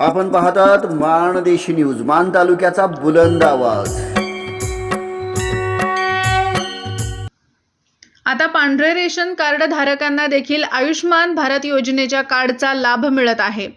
आपण पाहतात माणदेशी न्यूज मान तालुक्याचा बुलंद आवाज. आता पांढरे रेशन कार्ड धारकांना देखील आयुष्मान भारत योजनेच्या कार्डचा लाभ मिळत आहे.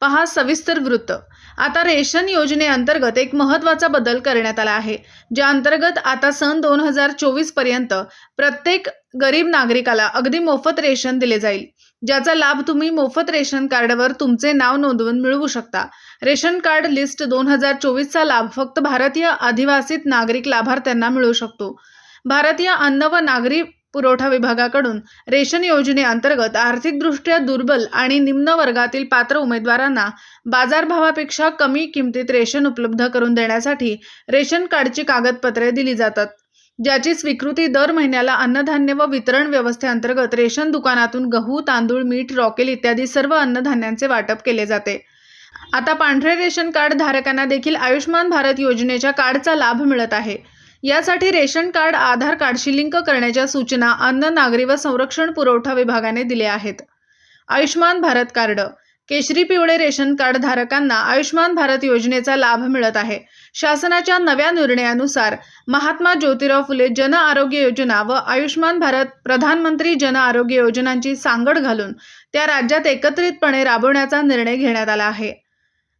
पहा सविस्तर वृत्त. आता रेशन योजनेअंतर्गत एक महत्त्वाचा बदल करण्यात आला आहे ज्या अंतर्गत आता सन दोन हजार चोवीसपर्यंत प्रत्येक गरीब नागरिकाला अगदी मोफत रेशन दिले जाईल. ज्याचा लाभ तुम्ही मोफत रेशन कार्डवर तुमचे नाव नोंदवून मिळवू शकता. रेशन कार्ड लिस्ट दोन हजार चोवीसचा लाभ फक्त भारतीय आदिवासीत नागरिक लाभार्थ्यांना मिळू शकतो. भारतीय अन्न व नागरी पुरवठा विभागाकडून रेशन योजनेअंतर्गत आर्थिकदृष्ट्या दुर्बल आणि निम्न वर्गातील पात्र उमेदवारांना बाजारभावापेक्षा कमी किमतीत रेशन उपलब्ध करून देण्यासाठी रेशन कार्डची कागदपत्रे दिली जातात. ज्याची स्वीकृती दर महिन्याला अन्नधान्य व वितरण व्यवस्थेअंतर्गत रेशन दुकानातून गहू तांदूळ मीठ रॉकेल इत्यादी सर्व अन्नधान्यांचे वाटप केले जाते. आता पांढरे रेशन कार्ड धारकांना देखील आयुष्मान भारत योजनेच्या कार्डचा लाभ मिळत आहे. यासाठी रेशन कार्ड आधार कार्डशी लिंक करण्याच्या सूचना अन्न नागरी व संरक्षण पुरवठा विभागाने दिल्या आहेत. आयुष्मान भारत कार्ड केशरी पिवळे रेशन कार्ड धारकांना आयुष्मान भारत योजनेचा लाभ मिळत आहे. शासनाच्या नव्या निर्णयानुसार महात्मा ज्योतिराव फुले जन आरोग्य योजना व आयुष्मान भारत प्रधानमंत्री जन आरोग्य योजनांची सांगड घालून त्या राज्यात एकत्रितपणे राबवण्याचा निर्णय घेण्यात आला आहे.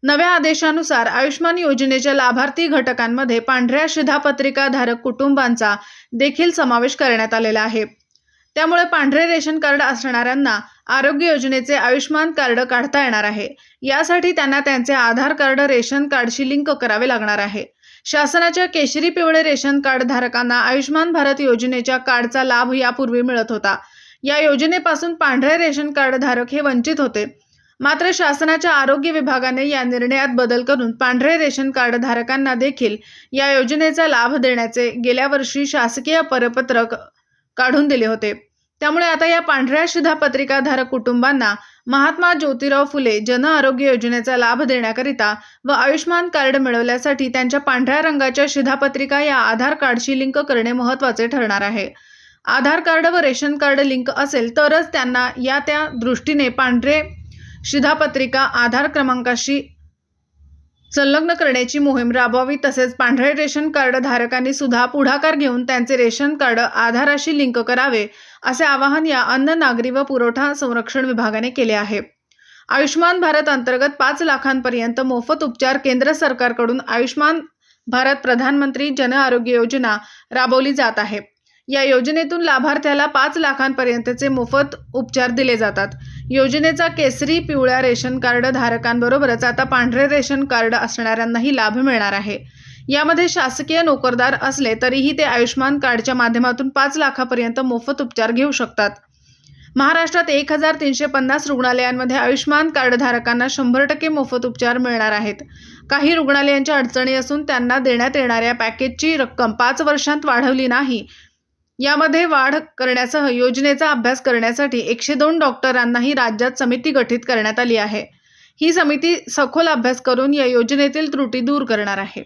नव्या आदेशानुसार आयुष्मान योजनेच्या लाभार्थी घटकांमध्ये पांढऱ्या शिधापत्रिका धारक कुटुंबांचा देखील समावेश करण्यात आलेला आहे. त्यामुळे पांढरे रेशन कार्ड असणाऱ्यांना आरोग्य योजनेचे आयुष्मान कार्ड काढता येणार आहे. यासाठी त्यांना त्यांचे आधार कार्ड रेशन कार्डशी लिंक करावे लागणार आहे. शासनाच्या केशरी पिवळे रेशन कार्ड धारकांना आयुष्मान भारत योजनेच्या कार्डचा लाभ यापूर्वी मिळत होता. या योजनेपासून पांढरे रेशन कार्ड धारक हे वंचित होते. मात्र शासनाच्या आरोग्य विभागाने या निर्णयात बदल करून पांढरे रेशन कार्ड धारकांना देखील या योजनेचा लाभ देण्याचे गेल्या वर्षी शासकीय परपत्रक काढून दिले होते. त्यामुळे आता या पांढऱ्या शिधापत्रिकाधारक कुटुंबांना महात्मा ज्योतिराव फुले जन आरोग्य योजनेचा लाभ देण्याकरिता व आयुष्मान कार्ड मिळवण्यासाठी त्यांच्या पांढऱ्या रंगाच्या शिधापत्रिका या आधार कार्डशी लिंक करणे महत्त्वाचे ठरणार आहे. आधार कार्ड व रेशन कार्ड लिंक असेल तरच त्यांना या त्या दृष्टीने पांढरे शिधापत्रिका आधार क्रमांकाशी संलग्न करण्याची मोहीम राबवावी तसेच पांढरे रेशन कार्ड धारकांनी सुद्धा पुढाकार घेऊन त्यांचे रेशन कार्ड आधाराशी लिंक करावे असे आवाहन या अन्न नागरी व पुरवठा संरक्षण विभागाने केले आहे. आयुष्मान भारत अंतर्गत पाच लाखांपर्यंत मोफत उपचार केंद्र सरकारकडून आयुष्मान भारत प्रधानमंत्री जन आरोग्य योजना राबवली जात आहे. या योजनेतून लाभार्थ्याला पाच लाखांपर्यंतचे मोफत उपचार दिले जातात. योजनेचा केसरी पिवळ्या रेशन कार्ड धारकांबरोबरच आता पांढरे रेशन कार्ड असणाऱ्यांनाही लाभ मिळणार आहे. यामध्ये शासकीय नोकरदार असले तरीही ते आयुष्मान कार्डच्या माध्यमातून पाच लाखापर्यंत मोफत उपचार घेऊ शकतात. महाराष्ट्रात एक हजार तीनशे पन्नास रुग्णालयांमध्ये आयुष्मान कार्डधारकांना शंभर टक्के मोफत उपचार मिळणार आहेत. काही रुग्णालयांच्या अडचणी असून त्यांना देण्यात येणाऱ्या पॅकेजची रक्कम पाच वर्षांत वाढवली नाही. यामध्ये वाढ करण्यासह योजनेचा अभ्यास करण्यासाठी एकशे दोन डॉक्टरांनाही राज्यात समिती गठीत करण्यात आली आहे. ही समिती सखोल अभ्यास करून या योजनेतील त्रुटी दूर करणार आहे.